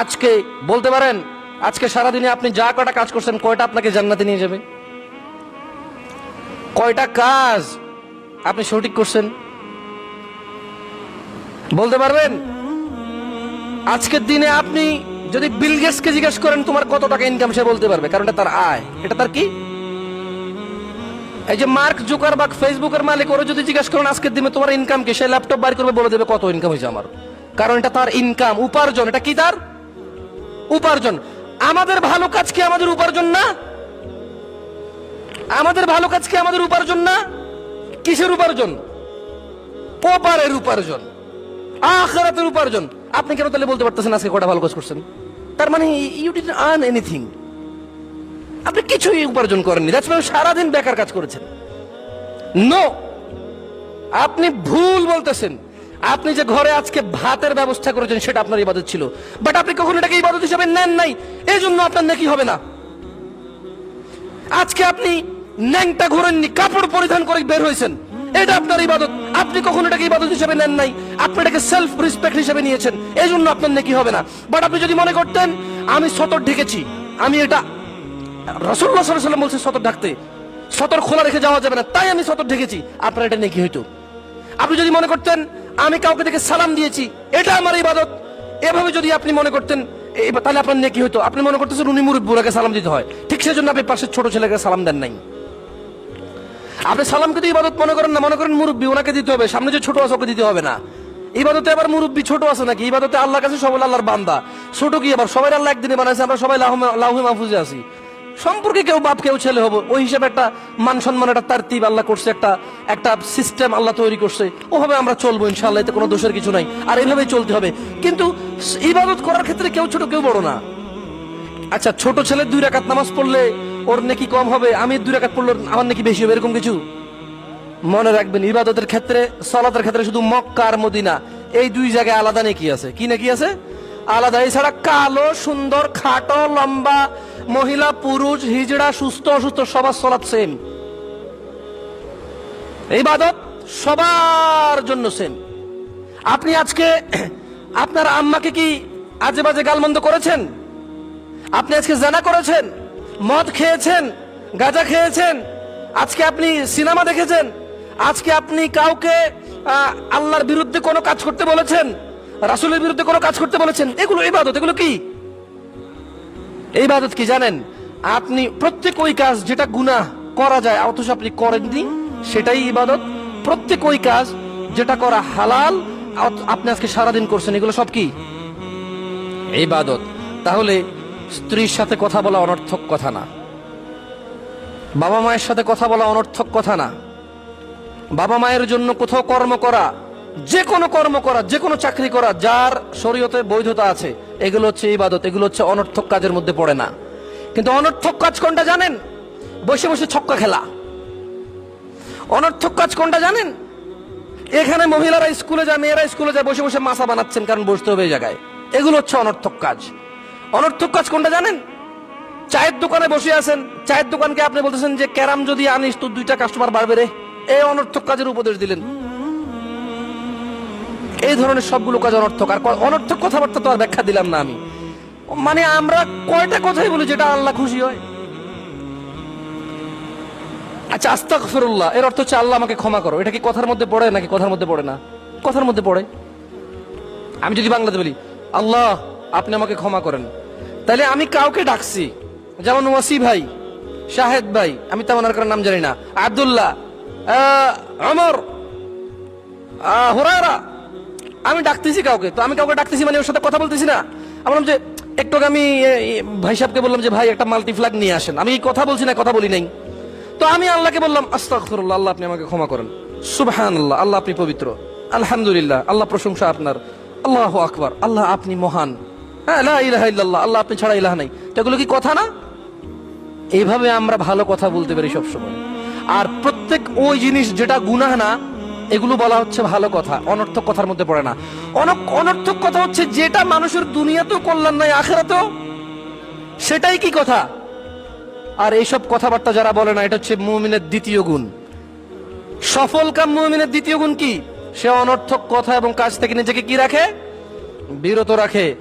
আজকে বলতে পারেন, আজকে সারাদিনে আপনি যা কটা কাজ করছেন, কয়টা আপনাকে জান্নাতে নিয়ে যাবে? কয়টা কাজ আপনি সঠিক করছেন? বলতে পারবেন? আজকের দিনে আপনি যদি বিল গেটসকে জিজ্ঞেস করেন, তোমার কত টাকা ইনকাম সে বলতে পারবে, কারণ এটা তার আয়। এটা তার কি? এই যে মার্ক জুকার বা ফেসবুকের মালিক ওরা যদি জিজ্ঞেস করেন, আজকের দিনে তোমার ইনকাম কি? সে ল্যাপটপ বাইর করবে, বলে দেবে কত ইনকাম হয়েছে আমার। কারণ এটা তার ইনকাম উপার্জন, এটা কি তার? উপার্জন। আমাদের ভালো কাজ কি আমাদের উপার্জন না? আমাদের ভালো কাজ কি আমাদের উপার্জন না? কিসের উপার্জন? ওপারের উপার্জন। আখরাতের উপার্জন। আপনি কেন তাহলে বলতে পারতেছেন আজকে কটা ভালো কাজ করছেন? তার মানে ইউ ডিড আর্ন এনিথিং আপনি কিছুই উপার্জন করেননি। দ্যাটস সারাদিন বেকার কাজ করেছেন। নো আপনি ভুল বলতেছেন। আপনি যে ঘরে আজকে ভাতের ব্যবস্থা করেছেন, সেটা আপনার ইবাদত ছিল। বাট আপনি কখনো এটাকে ইবাদত হিসেবে নেন নাই? এই জন্য আপনার নাকি হবে না। আজকে আপনি ন্যাংটা ঘোরেননি, কাপড় পরিধান করে বের হয়েছেন। এটা আপনার ইবাদত। আপনি কখনো এটাকে ইবাদত হিসেবে নেন নাই? আপনি এটাকে সেলফ রেসপেক্ট হিসেবে নিয়েছেন। এই জন্য আপনার নাকি হবে না। বাট আপনি যদি মনে করতেন, আমি সতর ঢেকেছি। আমি এটা রসুল্লাহ সাল্লাম বলছে সতর ঢাকতে। সতর খোলা রেখে যাওয়া যাবে না। তাই আমি সতর ঢেকেছি। আপনার এটা নাকি হইতো। আপনি যদি মনে করতেন আমি কাউকে দেখে সালাম দিয়েছি। এটা আমার ইবাদত। এভাবে যদি আপনি মনে করতেন তাহলে আপনার নেকি হইতো। আপনি মনে করতেছেন উনি মুরব্বুরাকে সালাম দিতে হয়। ঠিক সেই জন্য আপনি পাশের ছোট ছেলেকে সালাম দেন নাই। আপনি সালামকে তো ইবাদত মনে করেন না, মনে করেন মুরব্বী, ওনাকে দিতে হবে। সামনে যে ছোট আছে ওকে দিতে হবে না। ইবাদতে আবার মুরব্বী ছোট আছে নাকি? ইবাদতে আল্লাহর কাছে সবাই আল্লাহর বান্দা। ছোট কি আবার? সবাই আল্লাহ একদিনে বানাইছে, আমরা সবাই লাহু- লাহুই মাহফুজে আছি। সম্পর্কে কেউ বাপ, কেউ ছেলে হব। ওই হিসাবে একটা মান সম্মান, একটা তারতিব আল্লাহ করছে, একটা একটা সিস্টেম আল্লাহ তৈরি করছে। ওভাবে আমরা চলবো ইনশাআল্লাহ, এতে কোনো দোষের কিছু নাই। আর এইভাবেই চলতে হবে। কিন্তু ইবাদত করার ক্ষেত্রে কেউ ছোট, কেউ বড় না। আচ্ছা ছোট ছেলে দুই রাকাত নামাজ পড়লে ওর নাকি কম হবে, আমি দুই রাকাত পড়লে আমার নাকি বেশি হবে, এরকম কিছু? মনে রাখবেন, ইবাদতের ক্ষেত্রে, সলাতের ক্ষেত্রে শুধু মক্কা আর মদিনা। এই দুই জায়গায় আলাদা নাকি আছে। কি নাকি আছে? আলাদা। এছাড়া কালো, সুন্দর, খাটো, লম্বা, মহিলা, পুরুষ, হিজড়া, সুস্থ, অসুস্থ, সবার সলাৎ সেম এই ইবাদত সবার জন্য সেম আপনি আজকে আপনার আম্মাকে কি আজে বাজে গালমন্দ করেছেন? আপনি আজকে জানা করেছেন? মদ খেয়েছেন? গাঁজা খেয়েছেন? আজকে আপনি সিনেমা দেখেছেন? আজকে আপনি কাউকে আল্লাহর বিরুদ্ধে কোনো কাজ করতে বলেছেন? রাসূলের বিরুদ্ধে কোনো কাজ করতে বলেছেন? এগুলো ইবাদত, এগুলো কি? এই ইবাদত কি জানেন? আপনি প্রত্যেক ওই কাজ যেটা গুনাহ করা যায়, অথচ আপনি করেননি, সেটাই ইবাদত। প্রত্যেক ওই কাজ যেটা করা হালাল আপনি আজকে সারাদিন করছেন, এগুলো সব কি? ইবাদত। তাহলে স্ত্রীর সাথে কথা বলা অনর্থক কথা না। বাবা মায়ের সাথে কথা বলা অনর্থক কথা না। বাবা মায়ের জন্য কোথাও কর্ম করা যে কোনো কর্ম করা যে কোনো চাকরি করা, যার শরীয়তে বৈধতা আছে, এগুলো হচ্ছে ইবাদত, এগুলো হচ্ছে অনর্থক কাজের মধ্যে পড়ে না। কিন্তু অনর্থক কাজ কোনটা জানেন? বসে বসে ছক্কা খেলা। অনর্থক কাজ কোনটা জানেন? এখানে মহিলারা স্কুলে যায়, মেয়েরা স্কুলে যায়, বসে বসে মাছা বানাচ্ছেন কারণ বসতে হবে এই জায়গায়। এগুলো হচ্ছে অনর্থক কাজ। অনর্থক কাজ কোনটা জানেন? চায়ের দোকানে বসে আছেন। চায়ের দোকানকে আপনি বলতেছেন যে, ক্যারাম যদি আনিস তো দুইটা কাস্টমার বাড়বে রে। এই অনর্থক কাজের উপদেশ দিলেন। এই ধরনের সবগুলো কাজ অনর্থক। আর অনর্থক কথাবার্তা তো আর ব্যাখ্যা দিলাম না আমি। মানে আমরা কয়টা কথাই বলি যেটা আল্লাহ খুশি হয়? আচ্ছা আস্তাক ফিরুল্লাহ এর অর্থ হচ্ছে আল্লাহ আমাকে ক্ষমা করো। এটা কি কথার মধ্যে পড়ে নাকি কথার মধ্যে পড়ে না? কথার মধ্যে পড়ে। আমি যদি বাংলাতে বলি আল্লাহ আপনি আমাকে ক্ষমা করেন। তাহলে আমি কাউকে ডাকছি। যেমন ওয়াসি ভাই শাহেদ ভাই আমি তেমন আর নাম জানি না। আব্দুল্লাহ আমর আহ, হুরায়রা আমি ডাকতেছি কাউকে, তো আমি কাউকে ডাকতেছি মানে ওর সাথে কথা বলতেছি না। আমি বললাম যে, একটু আমি ভাই সাহেবকে বললাম যে, ভাই, একটা মাল্টি ফ্ল্যাগ নিয়ে আসেন। আমি কথা বলছি না, কথা বলি নাই। তো আমি আল্লাহকে বললাম, আস্তাগফিরুল্লাহ, আল্লাহ আপনি আমাকে ক্ষমা করেন। সুবহানাল্লাহ, আল্লাহ আল্লাহ আপনি পবিত্র। আলহামদুলিল্লাহ, আল্লাহ প্রশংসা আপনার। আল্লাহ আকবার, আল্লাহ আপনি মহান। হ্যাঁ ইলাহা ইল্লাল্লাহ, আল্লাহ আপনি ছাড়া ইলাহ নাই। এগুলো কি কথা না? এইভাবে আমরা ভালো কথা বলতে পারি সবসময়। আর প্রত্যেক ওই জিনিস যেটা গুনাহ না এগুলো বলা হচ্ছে ভালো কথা, অনর্থক কথার মধ্যে পড়ে না। অনর্থক কথা হচ্ছে যেটা মানুষের দুনিয়াতেও কল্যাণ নাই আখেরাতেও। সেটাই কি কথা? আর এইসব কথাবার্তা যারা বলে না, এটা হচ্ছে মুমিনের দ্বিতীয় গুণ। সফল কাম মুমিনের দ্বিতীয় গুণ কি? সে অনর্থক কথা এবং কাজ থেকে নিজেকে কি রাখে? বিরত রাখে।